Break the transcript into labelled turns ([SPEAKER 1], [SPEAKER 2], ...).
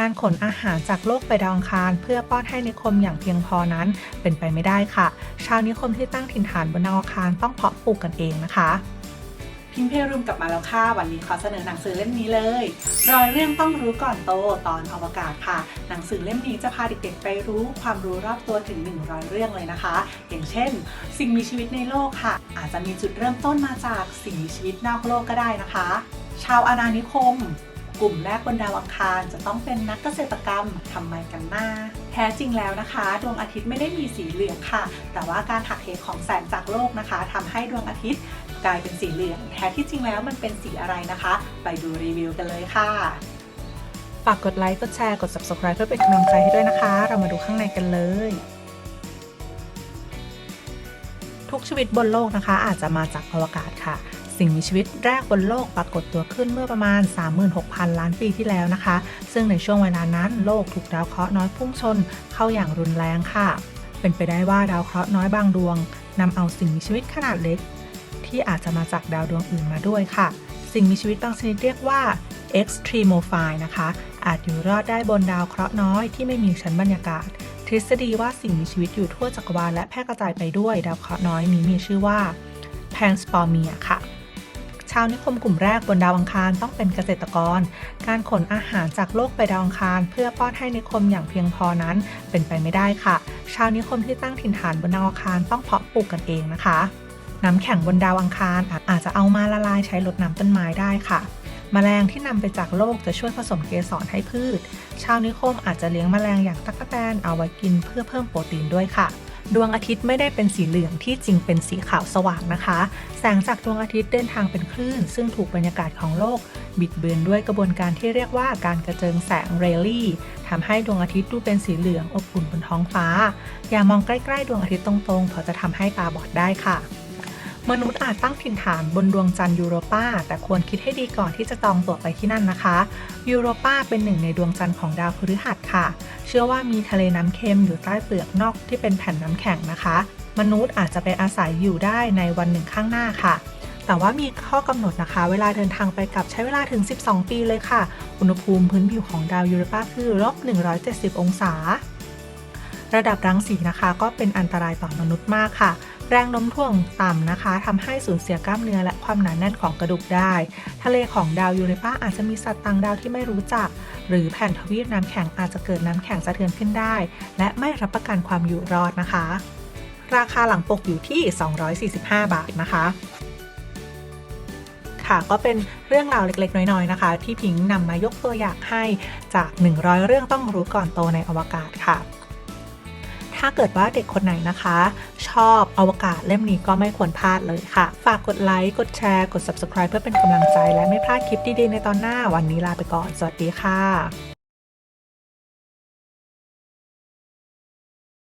[SPEAKER 1] การขนอาหารจากโลกไปดาวอังคาร เพื่อป้อนให้นิคมอย่างเพียงพอนั้นเป็นไปไม่ได้ค่ะ ชาวนิคมที่ตั้งถิ่นฐานบนดาวอังคารต้องเพาะปลูกกันเองนะคะพิมพ์เพรุมกลับมาแล้วค่ะ วันนี้ขอเสนอหนังสือเล่มนี้เลย รอยเรื่องต้องรู้ก่อนโตตอนอวกาศค่ะ หนังสือเล่มนี้จะพาเด็กๆไปรู้ความรู้รอบตัวถึง 100 เรื่องเลยนะคะ อย่างเช่น สิ่งมีชีวิตในโลกค่ะ อาจจะมีจุดเริ่มต้นมาจากสิ่งมีชีวิตนอกโลกก็ได้นะคะ ชาวอาณานิคม กลุ่มแรกบนดาวอังคารจะต้องเป็นนักเกษตรกรรมทำไมกันหน้า แท้จริงแล้วนะคะ ดวงอาทิตย์ไม่ได้มีสีเหลืองค่ะ แต่ว่าการหักเหของแสงจากโลกนะคะทำให้ดวงอาทิตย์กลายเป็นสีเหลือง แท้ที่จริงแล้วมันเป็นสีอะไรนะคะ ไปดูรีวิวกันเลยค่ะฝากกดไลค์ กดแชร์ กด subscribe เพื่อเป็นกำลังใจให้ด้วยนะคะ เรามาดูข้างในกันเลย ทุกชีวิตบนโลกนะคะ อาจจะมาจากอวกาศค่ะ สิ่งมีชีวิตแรกบนโลกปรากฏตัวขึ้นเมื่อประมาณ 36,000 ล้านปีที่แล้วนะคะ ซึ่งในช่วงเวลานั้นโลกถูกดาวเคราะห์น้อยพุ่งชนเข้าอย่างรุนแรงค่ะ เป็นไปได้ว่าดาวเคราะห์น้อยบางดวงนำเอาสิ่งมีชีวิตขนาดเล็ก ที่อาจจะมาจากดาวดวงอื่นมาด้วยค่ะ สิ่งมีชีวิตบางชนิดเรียกว่า extremophile นะคะ อาจอยู่รอดได้บนดาวเคราะห์น้อยที่ไม่มีชั้นบรรยากาศ ทฤษฎีว่าสิ่งมีชีวิตอยู่ทั่วจักรวาลและแพร่กระจายไปด้วยดาวเคราะห์น้อยนี้มีชื่อว่า panspermia ค่ะ ชาวนิคมกลุ่มแรกบนดาวอังคารต้องเป็นเกษตรกร การขนอาหารจากโลกไปดาวอังคาร เพื่อป้อนให้นิคมอย่างเพียงพอนั้นเป็นไปไม่ได้ค่ะ ชาวนิคมที่ตั้งถิ่นฐานบนดาวอังคารต้องเพาะปลูกกันเองนะคะ น้ำแข็งบนดาวอังคารอาจจะเอามาละลายใช้รดน้ำต้นไม้ได้ค่ะแมลงที่นำไปจากโลกจะช่วยผสมเกสรให้พืช ชาวนิคมอาจจะเลี้ยงแมลงอย่างตั๊กแตนเอาไว้กินเพื่อเพิ่มโปรตีนด้วยค่ะ ดวงอาทิตย์ไม่ได้เป็นสีเหลืองที่จริงเป็นสีขาวสว่างนะคะ แสงจากดวงอาทิตย์เดินทางเป็นคลื่น ซึ่งถูกบรรยากาศของโลก บิดเบือนด้วยกระบวนการที่เรียกว่าการกระเจิงแสงเรลลี่ทำให้ดวงอาทิตย์ดูเป็นสีเหลืองอบอุ่นบนท้องฟ้า อย่ามองใกล้ๆ ดวงอาทิตย์ตรงๆเพราะจะทำให้ตาบอดได้ค่ะ มนุษย์อาจตั้งถิ่นฐานบนดวงจันทร์ยูโรปาแต่ควรคิดให้ดีก่อนที่จะจองตั๋วไปที่นั่นนะคะ ยูโรปาเป็นหนึ่งในดวงจันทร์ของดาวพฤหัสค่ะ เชื่อว่ามีทะเลน้ำเค็มอยู่ใต้เปลือกนอกที่เป็นแผ่นน้ำแข็งนะคะ มนุษย์อาจจะไปอาศัยอยู่ได้ในวันหนึ่งข้างหน้าค่ะแต่ว่ามีข้อกำหนดนะคะ เวลาเดินทางไปกลับใช้เวลาถึง 12 ปีเลยค่ะ อุณหภูมิพื้นผิวของดาวยูโรปาคือลบ170 องศา ระดับรังสีนะคะ ก็เป็นอันตรายต่อมนุษย์มากค่ะ แรงโน้มถ่วงต่ำนะคะทำให้สูญเสียกล้ามเนื้อและความหนาแน่นของกระดูกได้ ทะเลของดาวยูเรปาอาจจะมีสัตว์ต่างดาวที่ไม่รู้จัก หรือแผ่นทวีปน้ำแข็งอาจจะเกิดน้ำแข็งสะเทือนขึ้นได้ และไม่รับประกันความอยู่รอดนะคะ ราคาหลังปกอยู่ที่ 245 บาทนะคะค่ะก็เป็นเรื่องราวเล็ก ๆ น้อย ๆ นะคะ ที่พิงค์นำมายกตัวอย่างให้จาก 100 เรื่องต้องรู้ก่อนโตในอวกาศค่ะ ถ้าเกิดว่าเด็กคนไหนนะคะ ชอบอวกาศเล่มนี้ก็ไม่ควรพลาดเลยค่ะ ฝากกดไลค์ กดแชร์ กด subscribe เพื่อเป็นกำลังใจและไม่พลาดคลิปดีๆในตอนหน้าวันนี้ลาไปก่อน สวัสดีค่ะ